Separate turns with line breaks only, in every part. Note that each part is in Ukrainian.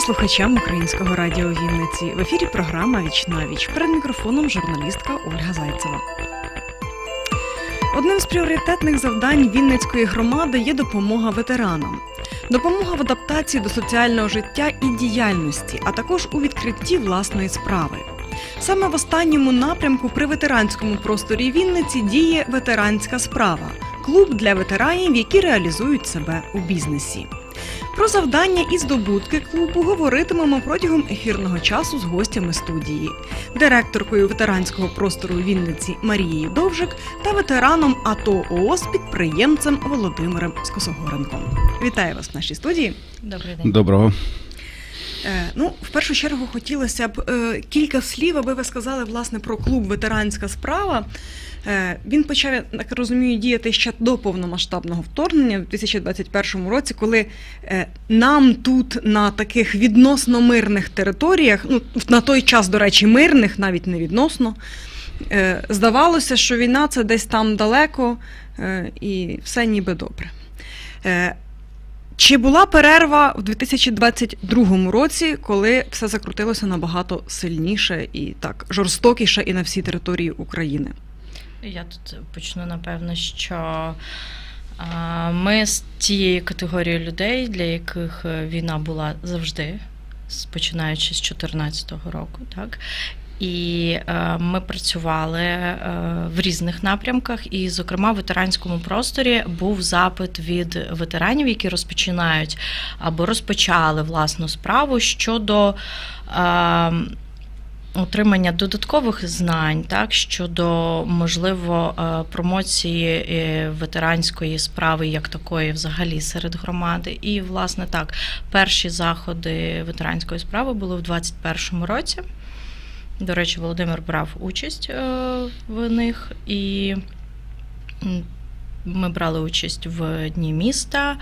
слухачам українського радіо Вінниці. В ефірі програма Віч віч. Перед мікрофоном журналістка Ольга Зайцева. Одним з пріоритетних завдань Вінницької громади є допомога ветеранам. Допомога в адаптації до соціального життя і діяльності, а також у відкритті власної справи. Саме в останньому напрямку при ветеранському просторі Вінниці діє ветеранська справа клуб для ветеранів, які реалізують себе у бізнесі. Про завдання і здобутки клубу говоритимемо протягом ефірного часу з гостями студії, директоркою ветеранського простору Вінниці Марією Довжик та ветераном АТО ООС підприємцем Володимиром Скосогоренком. Вітаю вас в нашій студії.
Добрий день.
Доброго.
Е, ну, в першу чергу хотілося б е, кілька слів, аби ви сказали власне про клуб Ветеранська справа. Е, він почав, я так розумію, діяти ще до повномасштабного вторгнення в 2021 році, коли нам тут на таких відносно мирних територіях, ну на той час, до речі, мирних, навіть не відносно, здавалося, що війна це десь там далеко і все ніби добре. Чи була перерва в 2022 році, коли все закрутилося набагато сильніше і так жорстокіше і на всій території України?
Я тут почну напевно, що ми з тієї категорії людей, для яких е, війна була завжди, починаючи з 2014 року, так. І е, ми працювали е, в різних напрямках, і, зокрема, в ветеранському просторі був запит від ветеранів, які розпочинають або розпочали власну справу щодо. Е, Отримання додаткових знань, так щодо можливо промоції ветеранської справи як такої, взагалі серед громади. І власне так, перші заходи ветеранської справи були в 2021 році. До речі, Володимир брав участь е, в них, і ми брали участь в Дні міста.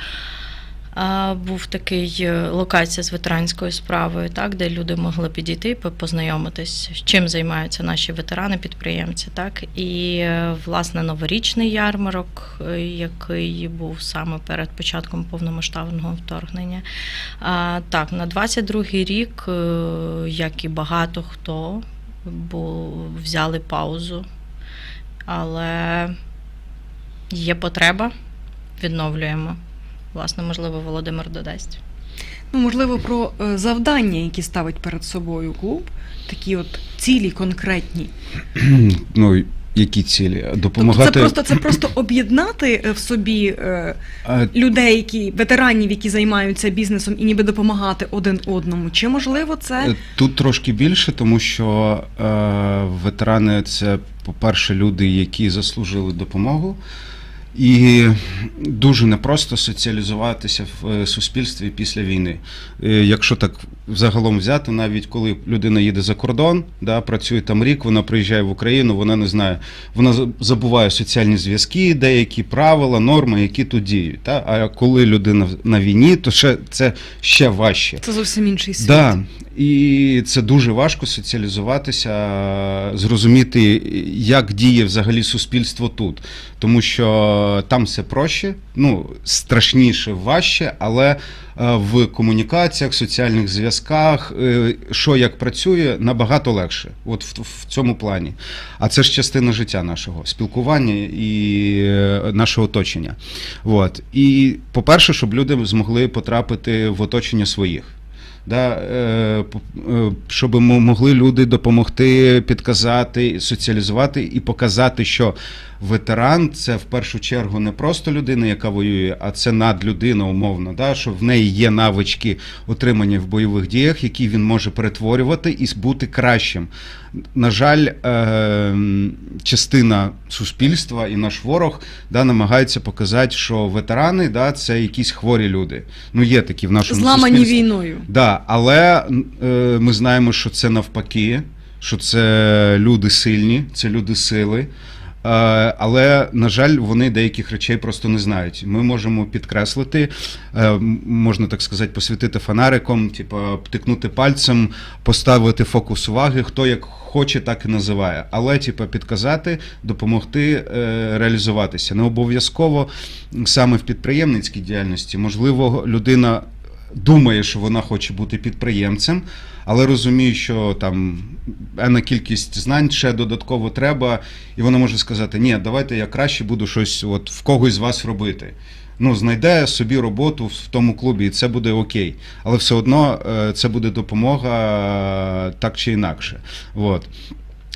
Був такий е, локація з ветеранською справою, так, де люди могли підійти, по- познайомитись, чим займаються наші ветерани-підприємці. Так. І е, власне новорічний ярмарок, е, який був саме перед початком повномасштабного вторгнення. Так, на 22-й рік, як і багато хто, бо взяли паузу, але є потреба, відновлюємо. Власне, можливо, Володимир додасть.
Ну, можливо, про е, завдання, які ставить перед собою клуб, такі от цілі конкретні.
Ну, які цілі?
Тобто
Допомагати.
це просто це просто об'єднати е, в собі е, людей, які ветеранів, які займаються бізнесом, і ніби допомагати один одному. Чи можливо це?
Тут трошки більше, тому що е, ветерани це, по-перше, люди, які заслужили допомогу. І дуже непросто соціалізуватися в е, суспільстві після війни. Е, Якщо так загалом взяти, навіть коли людина їде за кордон, да, працює там рік, вона приїжджає в Україну, вона не знає, вона за- забуває соціальні зв'язки, деякі правила, норми, які тут діють. Та? А коли людина на війні, то ще це ще важче.
Це зовсім інший світ.
Да. І це дуже важко соціалізуватися, зрозуміти, як діє взагалі суспільство тут. Тому що там все проще, ну, страшніше, важче, але е, в комунікаціях, соціальних зв'язках, е, що як працює, набагато легше. От в, в цьому плані. А це ж частина життя нашого, спілкування і е, нашого оточення. От. І, по-перше, щоб люди змогли потрапити в оточення своїх. Да, щоб мо- могли люди допомогти, підказати, соціалізувати і показати, що ветеран це в першу чергу не просто людина, яка воює, а це надлюдина, умовно, да, що в неї є навички отримання в бойових діях, які він може перетворювати і бути кращим. На жаль, е, частина суспільства і наш ворог да, намагається показати, що ветерани да, це якісь хворі люди. Ну, є такі в нашому
Зламані
суспільстві.
війною.
Да, але е, ми знаємо, що це навпаки, що це люди сильні, це люди сили. Е, але, на жаль, вони деяких речей просто не знають. Ми можемо підкреслити, е, можна так сказати, посвітити фонариком, типу, птикнути пальцем, поставити фокус уваги, хто як хоче, так і називає. Але, типу, підказати, допомогти е, реалізуватися. Не обов'язково саме в підприємницькій діяльності. Можливо, людина думає, що вона хоче бути підприємцем, але розуміє, що там енна кількість знань ще додатково треба, і вона може сказати: ні, давайте я краще буду щось от в когось з вас робити. Ну, знайде собі роботу в тому клубі, і це буде окей. Але все одно е, це буде допомога е, так чи інакше. От.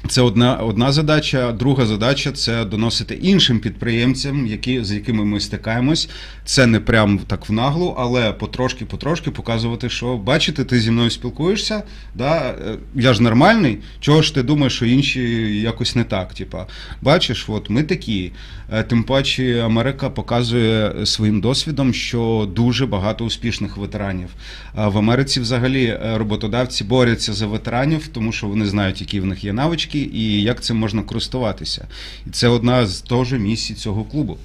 Це одна, одна задача. Друга задача це доносити іншим підприємцям, які, з якими ми стикаємось. Це не прям так в наглу, але потрошки-потрошки показувати, що бачите, ти зі мною спілкуєшся, да? е, я ж нормальний, чого ж ти думаєш, що інші якось не так? Типа, бачиш, от ми такі. Е, Тим паче Америка показує своїм досвідом, що дуже багато успішних ветеранів. В Америці взагалі е, роботодавці борються за ветеранів, тому що вони знають, які в них є навички і як цим можна користуватися. І це одна з теж місій цього клубу.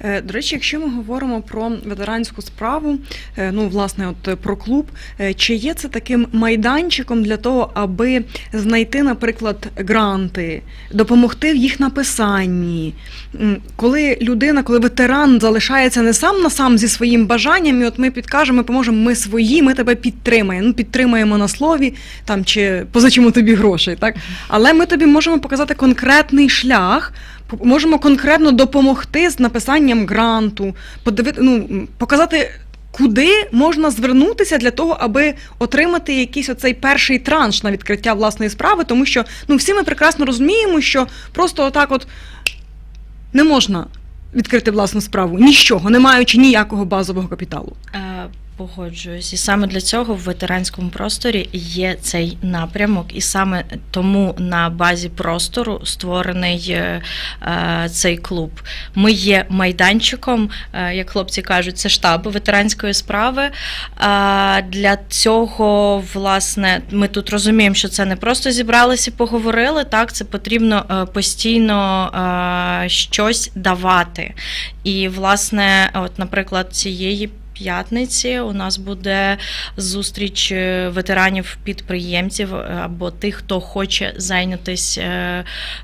Е, До речі, якщо ми говоримо про ветеранську справу, е, ну власне, от е, про клуб, чи є це таким майданчиком для того, аби знайти, наприклад, гранти, допомогти в їх написанні? Коли людина, коли ветеран залишається не сам на сам зі своїм бажанням, і от ми підкажемо, ми поможемо, ми свої, ми тебе підтримаємо. Ну, підтримаємо на слові там чи позичимо тобі грошей, так? Але ми тобі можемо показати конкретний шлях, можемо конкретно допомогти з написанням гранту, подивити, ну, показати. Куди можна звернутися для того, аби отримати якийсь оцей перший транш на відкриття власної справи, тому що ну всі ми прекрасно розуміємо, що просто отак от не можна відкрити власну справу ні з чого, не маючи ніякого базового капіталу.
Погоджуюсь, і саме для цього в ветеранському просторі є цей напрямок, і саме тому на базі простору створений е, е, цей клуб. Ми є майданчиком, е, як хлопці кажуть, це штаб ветеранської справи. Е, Для цього, власне, ми тут розуміємо, що це не просто зібралися і поговорили. Так, це потрібно е, постійно е, щось давати. І, власне, от, наприклад, цієї п'ятниці у нас буде зустріч е, ветеранів-підприємців е, або тих, хто хоче зайнятися.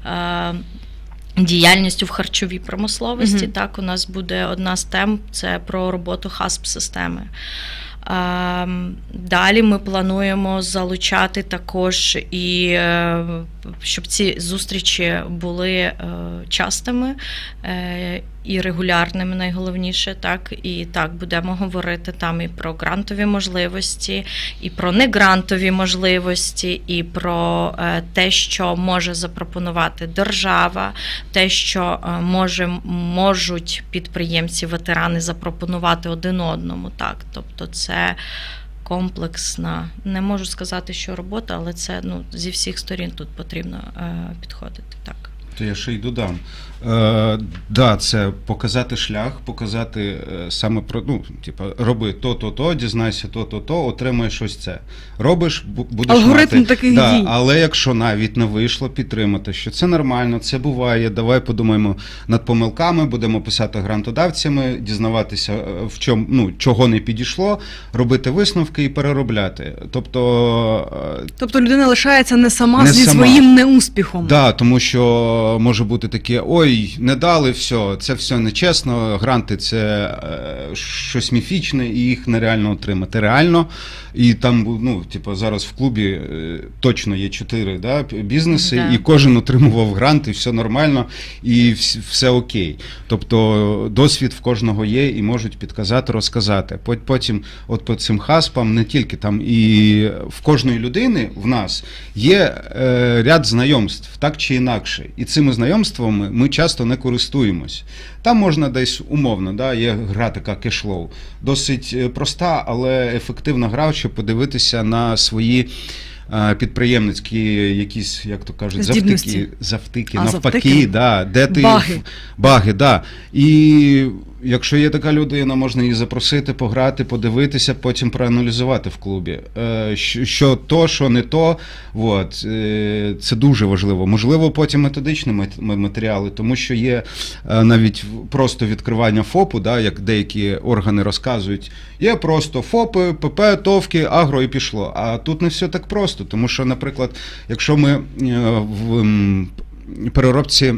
е, Діяльністю в харчовій промисловості.
Мгм.
Так, у нас буде одна з тем це про роботу хасп-системи. Ем, Далі ми плануємо залучати також і щоб ці зустрічі були частими і регулярними, найголовніше, так і так будемо говорити там і про грантові можливості, і про негрантові можливості, і про е, те, що може запропонувати держава, те, що е, може, можуть підприємці, ветерани запропонувати один одному. Так, тобто це комплексна, не можу сказати, що робота, але це ну, зі всіх сторін тут потрібно е, підходити. Так.
То я ще й додам. Е, да, це показати шлях, показати е, саме про ну, типу, роби то, то, то, дізнайся то, то, то, отримаєш ось це. Робиш, бу- будеш
Алгоритм
мати.
таких
да,
дій.
Але якщо навіть не вийшло підтримати, що це нормально, це буває. Давай подумаємо над помилками, будемо писати грантодавцями, дізнаватися, е, в чому ну, чого не підійшло, робити висновки і переробляти. Тобто. е,
Тобто людина лишається не сама
Не
зі
сама.
своїм неуспіхом.
Да, тому що може бути таке: ой, не дали все, це все нечесно. Гранти це е, щось міфічне, і їх нереально отримати. Реально. І там, ну, типу, зараз в клубі е, точно є чотири да, бізнеси,
Да.
і кожен отримував грант, і все нормально, і вс- все окей. Тобто досвід в кожного є і можуть підказати, розказати. Потім, от по цим хаспам, не тільки там, і в кожної людини в нас є е, ряд знайомств, так чи інакше. І цими знайомствами ми часто не користуємось. Там можна десь умовно, да, є гра така кешлоу, досить е, проста, але ефективна гра, щоб подивитися на свої. Е, Підприємницькі якісь, як то кажуть,
Здібності.
завтики, завтики,
А,
навпаки,
завтики?
да, де ти
Баги.
Баги, да. І якщо є така людина, можна її запросити, пограти, подивитися, потім проаналізувати в клубі. Е, що, то, що не то. От, е, це дуже важливо. Можливо, потім методичні матеріали, тому що є навіть просто відкривання ФОПу, да, як деякі органи розказують. Є просто ФОПи, ПП, ТОВки, агро і пішло. А тут не все так просто, тому що, наприклад, якщо ми е, в переробці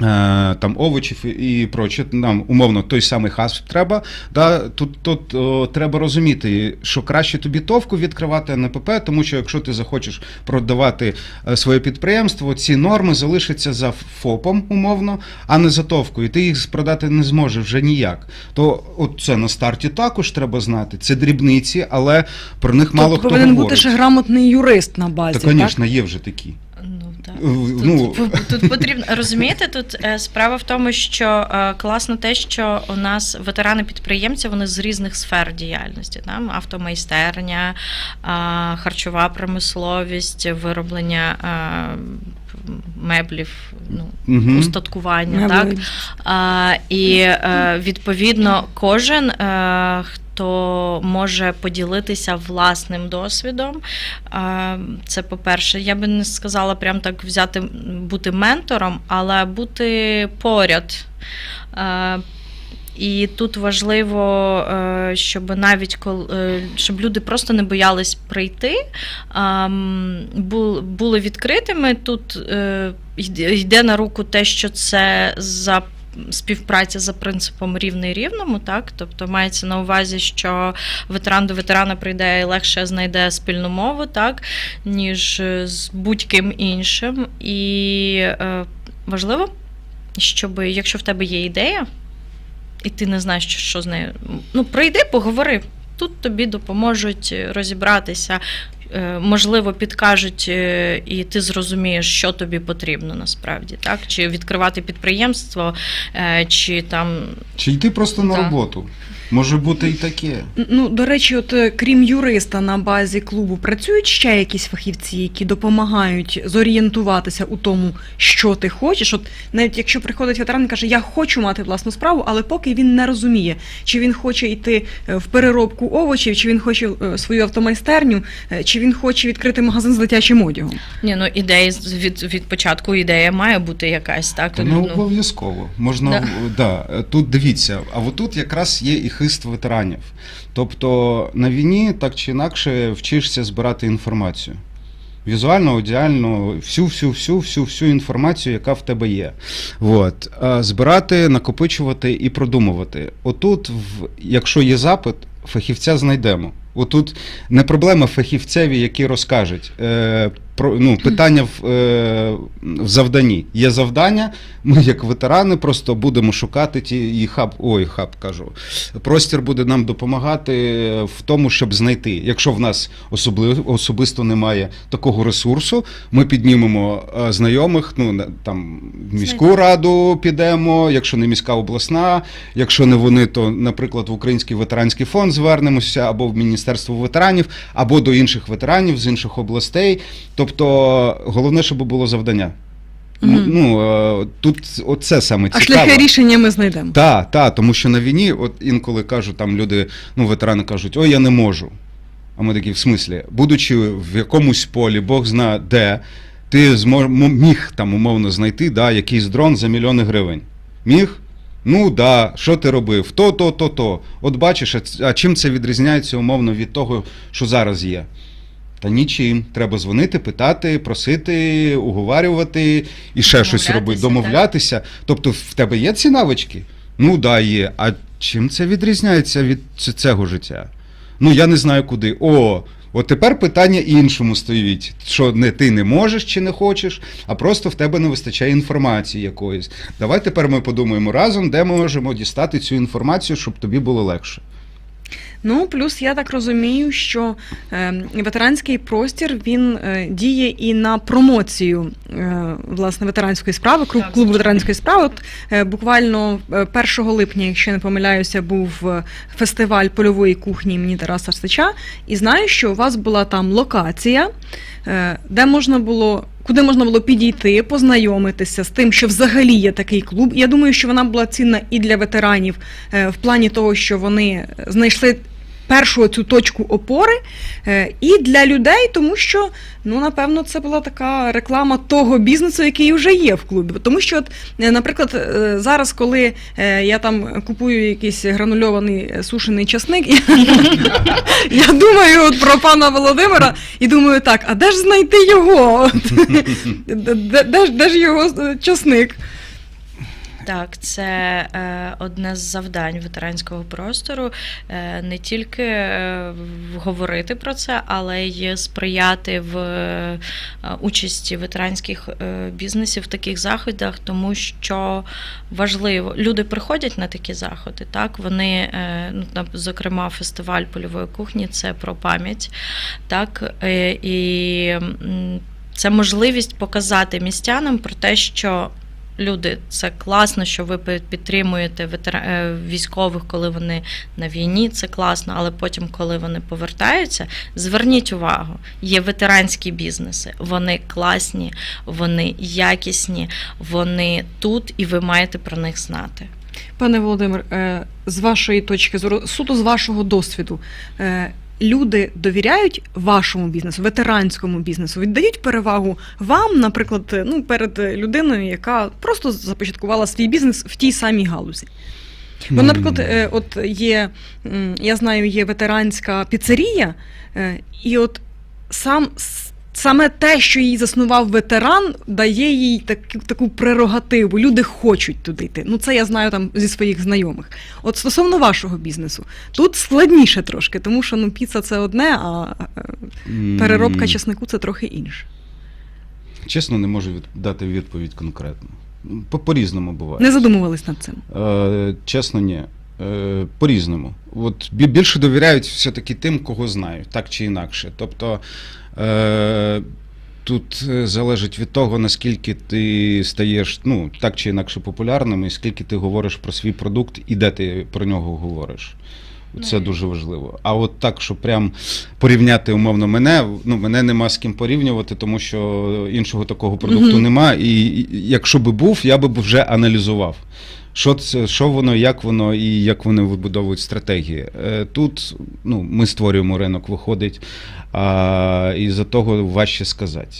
Там овочів і проче, нам умовно той самий хасп треба. Да, тут тут о, треба розуміти, що краще тобі товку відкривати, а не ПП, тому що якщо ти захочеш продавати е, своє підприємство, ці норми залишаться за ФОПом, умовно, а не за товкою. І ти їх продати не зможеш вже ніяк. То от це на старті також треба знати. Це дрібниці, але про них мало
Тобто
хто
повинен
говорить.
бути ще грамотний юрист на базі.
Та, звісно, є вже такі.
Так.
Е,
Тут,
ну.
тут потрібно розумієте, тут е, справа в тому, що е, класно те, що у нас ветерани-підприємці вони з різних сфер діяльності. Там автомайстерня, е, харчова промисловість, вироблення е, меблів, ну,
Мгм.
устаткування. Так? А, і відповідно кожен. Хто може поділитися власним досвідом. Це по-перше, я би не сказала прям так взяти бути ментором, але бути поряд. І тут важливо, е, щоб навіть коли е, щоб люди просто не боялись прийти, були відкритими. Тут е, йде на руку те, що це за. Співпраця за принципом рівний рівному, так тобто мається на увазі, що ветеран до ветерана прийде і легше знайде спільну мову, так ніж е, з будь-ким іншим. І е, важливо, щоб якщо в тебе є ідея, і ти не знаєш, що, з нею. Ну, прийди, поговори. Тут тобі допоможуть е, розібратися, можливо, підкажуть, е, і ти зрозумієш, що тобі потрібно насправді, так? Чи відкривати підприємство, е, чи там
Чи йти просто на
Да.
роботу? Може бути і таке.
Ну, до речі, от е, крім юриста на базі клубу, працюють ще якісь фахівці, які допомагають зорієнтуватися у тому, що ти хочеш. От навіть якщо приходить ветеран і каже, я хочу мати власну справу, але поки він не розуміє, чи він хоче йти е, в переробку овочів, чи він хоче е, свою автомайстерню, чи він хоче відкрити магазин з дитячим одягом.
ні, ну ідеї з- від, від початку ідея має бути якась, так?
Та не
Ну,
обов'язково. Можна
Да.
да. Тут дивіться, а отут якраз є і хист ветеранів. Тобто на війні так чи інакше вчишся збирати інформацію. Візуально, аудіально, всю, всю, всю, всю, всю інформацію, яка в тебе є. От. Збирати, накопичувати і продумувати. Отут, якщо є запит, фахівця знайдемо. Отут не проблема фахівцеві, які розкажуть. Про, ну, питання в, е, в завданні. Є завдання, ми, як ветерани, просто будемо шукати ті і хаб, ой, хаб кажу. Простір буде нам допомагати в тому, щоб знайти. Якщо в нас особливо особисто немає такого ресурсу, ми піднімемо е, знайомих, ну там в міську
Знайдемо.
раду підемо, якщо не міська обласна, якщо не вони, то, наприклад, в Український ветеранський фонд звернемося або в Міністерство ветеранів, або до інших ветеранів з інших областей. Тобто, головне, щоб було завдання.
Мгм.
Ну е, тут оце саме
А
цікаве.
шляхи рішення ми знайдемо.
Так, так, тому що на війні, от інколи кажуть, там люди, ну, ветерани кажуть, ой, я не можу. А ми такі, в смислі, будучи в якомусь полі, Бог зна де, ти змож, міг там умовно знайти да, якийсь дрон за мільйони гривень. Міг? Ну да, що ти робив? То, то, то, то. От бачиш, а а чим це відрізняється умовно від того, що зараз є? Та нічим. Треба дзвонити, питати, просити, уговарювати і ще щось робити,
Домовлятися.
Тобто в тебе є ці навички? Ну да, є. А чим це відрізняється від цього життя? Ну я не знаю куди. О, от тепер питання іншому стоїть: що не ти не можеш чи не хочеш, а просто в тебе не вистачає інформації якоїсь. Давай тепер ми подумаємо разом, де ми можемо дістати цю інформацію, щоб тобі було легше.
Ну, плюс я так розумію, що е, ветеранський простір він е, діє і на промоцію е, власне ветеранської справи, клуб, клуб ветеранської справи. От е, буквально е, 1 липня, якщо я не помиляюся, був фестиваль польової кухні імені Тараса Стача. І знаю, що у вас була там локація, де можна було. Куди можна було підійти, познайомитися з тим, що взагалі є такий клуб. Я думаю, що вона була цінна і для ветеранів е, в плані того, що вони знайшли першу цю точку опори, е, і для людей, тому що ну напевно це була така реклама того бізнесу, який вже є в клубі. Тому що, от, е, наприклад, е, зараз, коли я там купую якийсь гранульований сушений часник, я, думаю про пана Володимира і думаю, так, а де ж знайти його? Де, ж- його часник?
Так, це е, одне з завдань ветеранського простору е, не тільки е, говорити про це, але й сприяти в е, участі ветеранських е, бізнесів в таких заходах, тому що важливо, люди приходять на такі заходи. Так, вони, е, ну, зокрема, фестиваль польової кухні це про пам'ять. Так, е, і це можливість показати містянам про те, що люди, це класно, що ви підтримуєте е, військових, коли вони на війні. Це класно, але потім, коли вони повертаються, зверніть увагу, є ветеранські бізнеси. Вони класні, вони якісні, вони тут, і ви маєте про них знати.
Пане Володимир, е, з вашої точки зору, суто з вашого досвіду, е, люди довіряють вашому бізнесу, ветеранському бізнесу, віддають перевагу вам, наприклад, е, ну, перед людиною, яка просто започаткувала свій бізнес в тій самій галузі. Бо, наприклад, е, от є, я знаю, є ветеранська піцерія, е, і от сам саме те, що її заснував ветеран, дає їй таку, таку прерогативу. Люди хочуть туди йти. Ну, це я знаю там зі своїх знайомих. От стосовно вашого бізнесу, тут складніше трошки, тому що ну, піца це одне, а переробка чеснику це трохи інше.
Чесно, не можу від- дати відповідь конкретно. По- По-різному буває.
Не задумувались над цим.
Е, чесно, ні. Е, по-різному. От більше довіряють все-таки тим, кого знають, так чи інакше. Тобто е, тут е, залежить від того, наскільки ти стаєш ну, так чи інакше популярним, і скільки ти говориш про свій продукт і де ти про нього говориш. Це дуже важливо. А от так, щоб прям порівняти умовно мене, ну мене нема з ким порівнювати, тому що іншого такого продукту
Мгм.
нема. І, і якщо би був, я би вже аналізував. Що це, що воно, як воно і як вони вибудовують стратегії. Е, Тут ну, ми створюємо ринок, виходить, а, і за того важче сказати.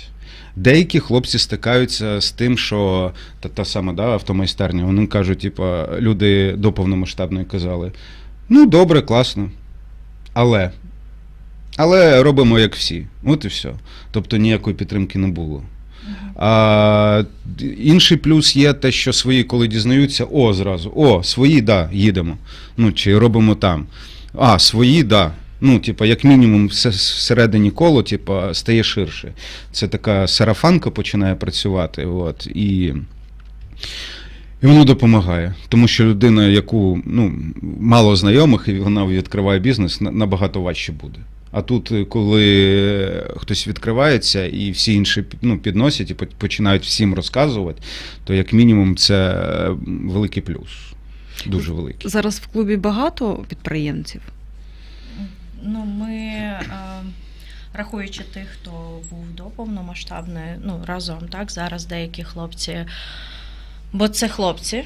Деякі хлопці стикаються з тим, що та, та сама да, автомайстерня, вони кажуть, типа, люди до повномасштабної казали: ну, добре, класно. Але. Але робимо як всі. От і все. Тобто ніякої підтримки не було. А, інший плюс є те, що свої, коли дізнаються, о, зразу, о, свої, да, їдемо. Ну, чи робимо там. А, свої, да. Ну, типа, як мінімум, все всередині коло, типа, стає ширше. Це така сарафанка починає працювати. От, і, і воно допомагає. Тому що людина, яку ну, мало знайомих, і вона відкриває бізнес, набагато важче буде. А тут, е, коли хтось відкривається і всі інші ну, підносять і починають всім розказувати, то як мінімум це е, великий плюс. Дуже великий.
Зараз в клубі багато підприємців.
Ну, ми, е, рахуючи тих, хто був до повномасштабної, ну, разом, так, зараз деякі хлопці. Бо це хлопці.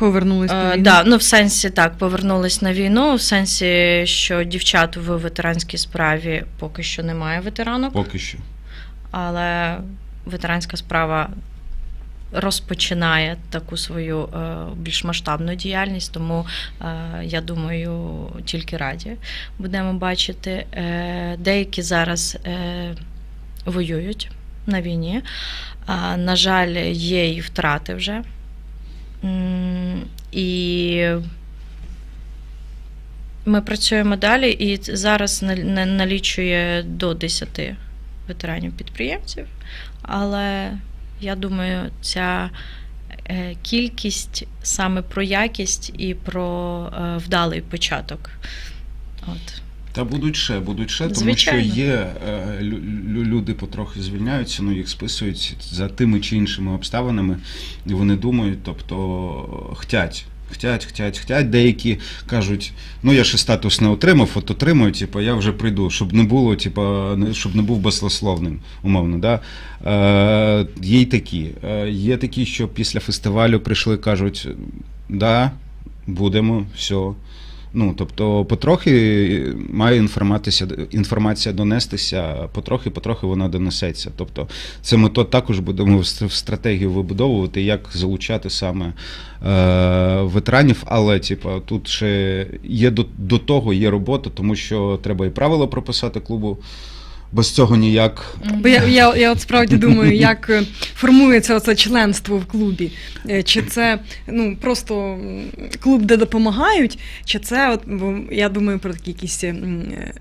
Повернулись
Е,
до війни.
да, ну, в сенсі так, повернулись на війну, в сенсі, що дівчат в ветеранській справі поки що немає ветеранок,
Поки що.
але ветеранська справа розпочинає таку свою е, більш масштабну діяльність, тому е, я думаю, тільки раді будемо бачити. Е, деякі зараз е, воюють на війні. На жаль, є і втрати вже. І ми працюємо далі, і зараз на- на- налічує до 10 ветеранів підприємців, але я думаю, ця е, кількість саме про якість і про е, вдалий початок. От.
Та будуть ще, будуть ще, тому
Звичайно.
що є е, лю- лю- люди потрохи звільняються, ну їх списують за тими чи іншими обставинами, і вони думають, тобто хтять. Хтять, хтять, хтять. Деякі кажуть, ну я ще статус не отримав, от отримаю, типу, я вже прийду, щоб не було, типу, щоб не був баслословним, умовно. Да? Е, є й такі. Е, є такі, що після фестивалю прийшли, кажуть, да, будемо, все. Ну, тобто, потрохи має інформатися, інформація донестися, потрохи, потрохи вона донесеться. Тобто, це ми то також будемо в стратегію вибудовувати, як залучати саме е, ветеранів. Але, типу, тут ще є до, до того є робота, тому що треба і правила прописати клубу. Без цього ніяк.
Бо я, я, я от справді думаю, як е, формується це членство в клубі. Е, Чи це ну просто клуб, де допомагають, чи це от бо я думаю про такі якісь е,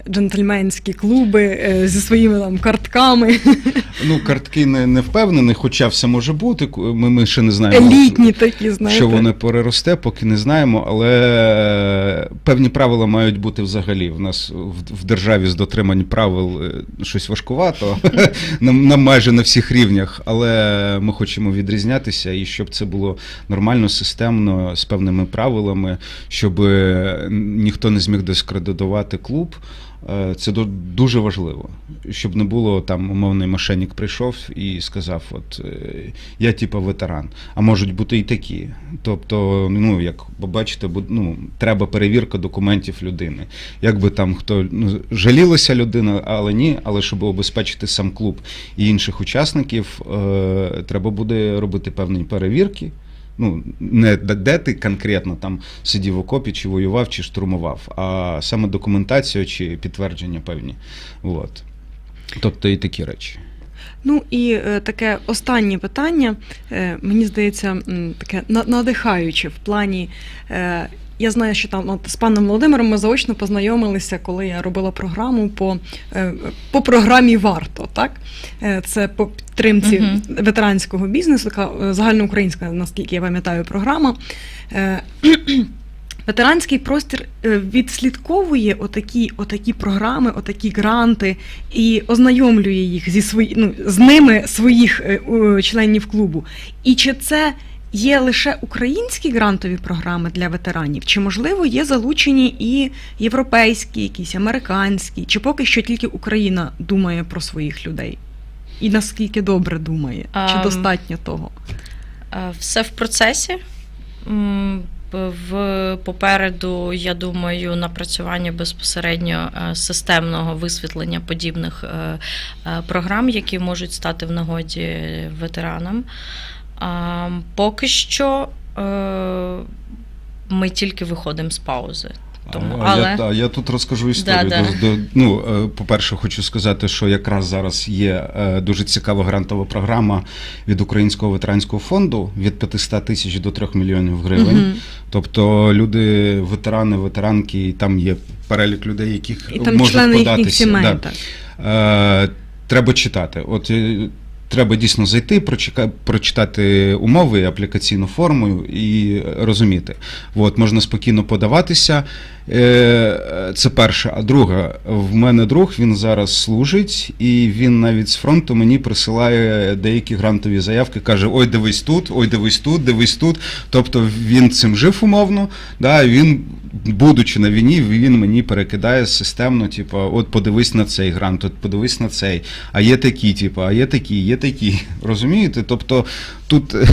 джентльменські клуби зі своїми там картками,
Ну, картки не, не впевнений, хоча все може бути. Ми, ми ще не знаємо.
елітні такі, знаєте.
Що воно переросте, поки не знаємо, але певні правила мають бути взагалі. В нас в, в державі з дотримань правил щось важкувато, нам, нам майже на всіх рівнях, але ми хочемо відрізнятися і щоб це було нормально, системно, з певними правилами, щоб е, ніхто не зміг дискредитувати клуб. Е, Це дуже важливо, щоб не було там умовний мошенник прийшов і сказав: от е, я типа ветеран. А можуть бути і такі. Тобто, ну як ви бачите, ну, треба перевірка документів людини. Як би там хто ну, жалілася людина, але ні, але щоб обезпечити сам клуб і інших учасників, е, треба буде робити певні перевірки. Ну, не де- ти конкретно там сидів в окопі, чи воював, чи штурмував, а саме документація чи підтвердження певні. От. Тобто і такі речі.
Ну і е, таке останнє питання, е, мені здається, таке надихаюче в плані. Я знаю, що там от, з паном Володимиром ми заочно познайомилися, коли я робила програму по, е, по програмі Варто. Так? Е, це по підтримці
Мгм.
ветеранського бізнесу, така е, загальноукраїнська, наскільки я пам'ятаю, програма. Ветеранський простір відслідковує отакі, отакі програми, отакі гранти і ознайомлює їх зі свої, ну, з ними своїх членів клубу. І чи це є лише українські грантові програми для ветеранів, чи можливо є залучені і європейські, якісь американські, чи поки що тільки Україна думає про своїх людей? І наскільки добре думає? Чи
Ам,
достатньо того?
Е, Все в процесі. В попереду, я думаю, напрацювання безпосередньо е, системного висвітлення подібних е, програм, які можуть стати в нагоді ветеранам. А, Поки що е, ми тільки виходимо з паузи. Тому,
а
але
я, я тут розкажу історію.
Да, да.
До- до- ну, е, по-перше, хочу сказати, що якраз зараз є е, дуже цікава грантова програма від Українського ветеранського фонду від 500 тисяч до 3 мільйонів гривень.
Мгм.
Тобто люди, ветерани, ветеранки, і там є перелік людей, яких
І там
можуть
члени їхніх
податися.
сімей.
Да.
Так.
Е, треба читати. От треба дійсно зайти, прочитати умови, аплікаційну форму і розуміти. От, можна спокійно подаватися. Е, Це перше. А друге, в мене друг він зараз служить, і він навіть з фронту мені присилає деякі грантові заявки. каже: Ой, дивись тут, ой, дивись тут, дивись тут. Тобто він цим жив умовно. Да, він, будучи на війні, він мені перекидає системно, типу, от подивись на цей грант, от подивись на цей. А є такі, типу, а є такі, є такі. Розумієте? Тобто тут е,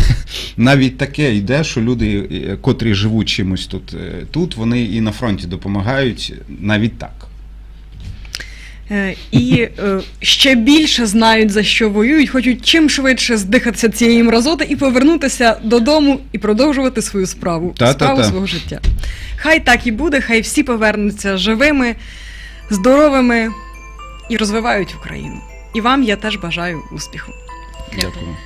навіть таке йде, що люди, е, котрі живуть чимось тут, е, тут вони і на фронті допомагають навіть так.
І ще більше знають за що воюють, хочуть чим швидше здихатися цієї мразоти і повернутися додому і продовжувати свою справу,
Та-та-та.
справу свого життя. Хай так і буде, хай всі повернуться живими, здоровими і розвивають Україну. І вам я теж бажаю успіху.
Дякую.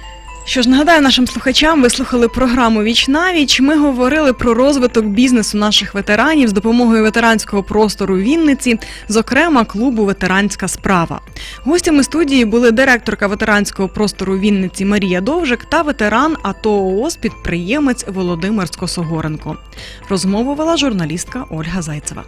Що ж, нагадаю нашим слухачам, ви слухали програму Віч на віч. Ми говорили про розвиток бізнесу наших ветеранів з допомогою ветеранського простору Вінниці, зокрема клубу Ветеранська справа. Гостями студії були директорка ветеранського простору Вінниці Марія Довжик та ветеран АТО ООС підприємець Володимир Скосогоренко. Розмову вела журналістка Ольга Зайцева.